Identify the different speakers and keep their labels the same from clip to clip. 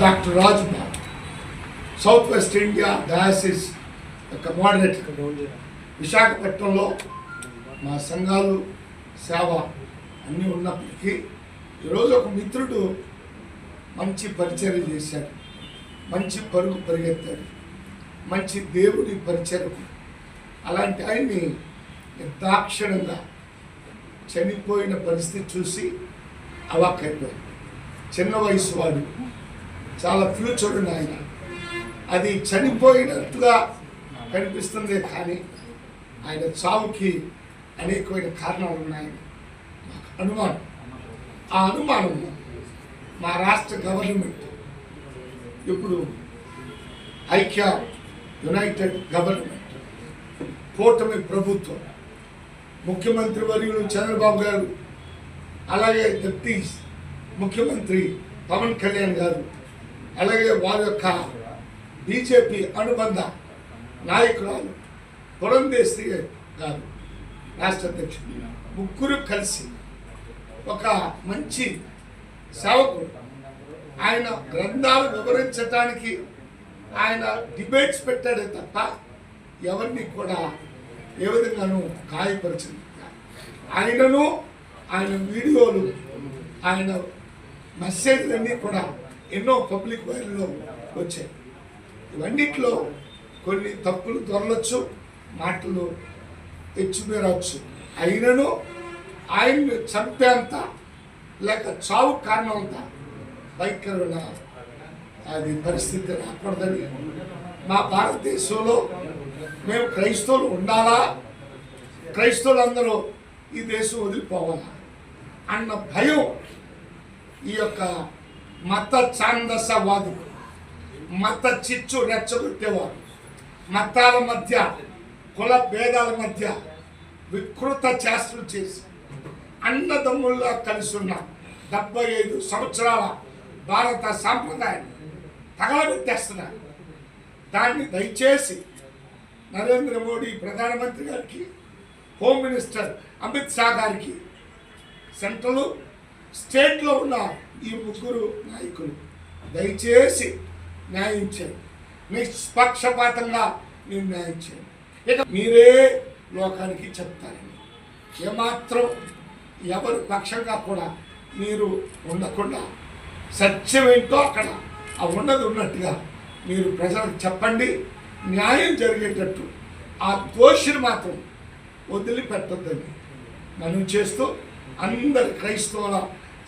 Speaker 1: Doctor Rajbabu south west India diocese యొక్క moderator విశాఖపట్నంలో మా సంఘాలు సేవ అన్నీ ఉన్నప్పటికీ ఈరోజు ఒక మిత్రుడు మంచి పరిచయం చేశాడు. మంచి పరుగు పరిగెత్తాడు. మంచి దేవుడి పరిచయం. అలాంటి ఆయన్ని నిర్దాక్షిణంగా చనిపోయిన పరిస్థితి చూసి అవాక్కైపోయాడు. చిన్న వయసు వాడు. చాలా ఫ్యూచర్ ఉంది ఆయన అది చనిపోయినట్టుగా కనిపిస్తుంది కానీ ఆయన చావుకి అనేకమైన కారణాలు ఉన్నాయి. మాకు అనుమానం. ఆ అనుమానం మా రాష్ట్ర గవర్నమెంట్ ఇప్పుడు ఐక్య యునైటెడ్ గవర్నమెంట్ కూటమి ప్రభుత్వం ముఖ్యమంత్రి వర్యులు చంద్రబాబు గారు అలాగే డిప్టీ ముఖ్యమంత్రి పవన్ కళ్యాణ్ గారు అలాగే వారి యొక్క బీజేపీ అనుబంధ నాయకురాలు పురంధేశ్వరి గారు రాష్ట్ర అధ్యక్షుడు. ముగ్గురు కలిసి ఒక మంచి సేవకుడు. ఆయన గ్రంథాలు వివరించడానికి ఆయన డిబేట్స్ పెట్టాడే తప్ప ఎవరిని కూడా ఏ విధంగానూ గాయపరిచింది ఆయనను ఆయన వీడియోలు ఆయన మెసేజ్లన్నీ కూడా ఎన్నో పబ్లిక్ వైర్లు వచ్చాయి. ఇవన్నిట్లో కొన్ని తప్పులు దొరలొచ్చు మాటలు తెచ్చిమీరవచ్చు అయినను ఆయన్ని చంపేంత లేక చావు కారణం అంత భయంకరమైన అది పరిస్థితి రాకూడదని మా భారతదేశంలో మేము క్రైస్తవులు ఉండాలా? క్రైస్తవులందరూ ఈ దేశం వదిలిపోవాలా? అన్న భయం ఈ యొక్క మత ఛాందసవాదులు మత చిచ్చు రెచ్చగొట్టేవారు మతాల మధ్య కుల భేదాల మధ్య వికృత చేష్టలు చేసి అన్నదమ్ముల్లా కలిసి ఉన్న డెబ్బై ఐదు సంవత్సరాల భారత సాంప్రదాయాన్ని తగలబెట్టేస్తున్నారు. దాన్ని దయచేసి నరేంద్ర మోడీ ప్రధానమంత్రి గారికి హోమ్ మినిస్టర్ అమిత్ షా గారికి సెంట్రల్ స్టేట్లో ఉన్న ఈ ముగ్గురు నాయకులు దయచేసి న్యాయం చేయండి. నిష్పక్షపాతంగా మీరు న్యాయం చేయండి. ఇక మీరే లోకానికి చెప్తారండి ఏమాత్రం ఎవరి పక్షంగా కూడా మీరు ఉండకుండా సత్యం ఏంటో అక్కడ ఆ ఉన్నది ఉన్నట్టుగా మీరు ప్రజలకు చెప్పండి. న్యాయం జరిగేటట్టు ఆ దోషిని మాత్రం వదిలిపెట్టద్దని మనం చేస్తూ అందరి క్రైస్తవుల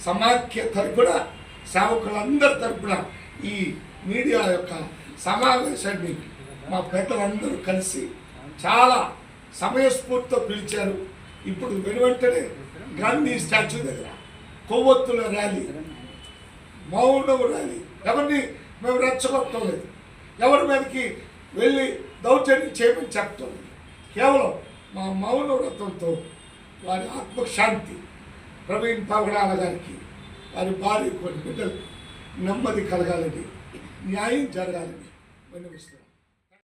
Speaker 1: సమాఖ్య తరపున సేవకులందరి తరపున ఈ మీడియా యొక్క సమావేశాన్ని మా పెద్దలందరూ కలిసి చాలా సమయస్ఫూర్తితో పిలిచారు. ఇప్పుడు వెనువెంటనే గాంధీ స్టాచ్యూ దగ్గర కొవ్వొత్తుల ర్యాలీ మౌనవు ర్యాలీ. ఎవరిని మేము రెచ్చగొట్టడం లేదు ఎవరి మీదకి వెళ్ళి దౌర్జన్యం చేయమని చెప్పటం లేదు కేవలం మా మౌన వ్రతంతో వారి ఆత్మశాంతి ప్రవీణ్ పవనాల గారికి వారి భార్య కొన్ని బిడ్డలు నెమ్మది కలగాలని న్యాయం జరగాలని విన్నవిస్తున్నాను.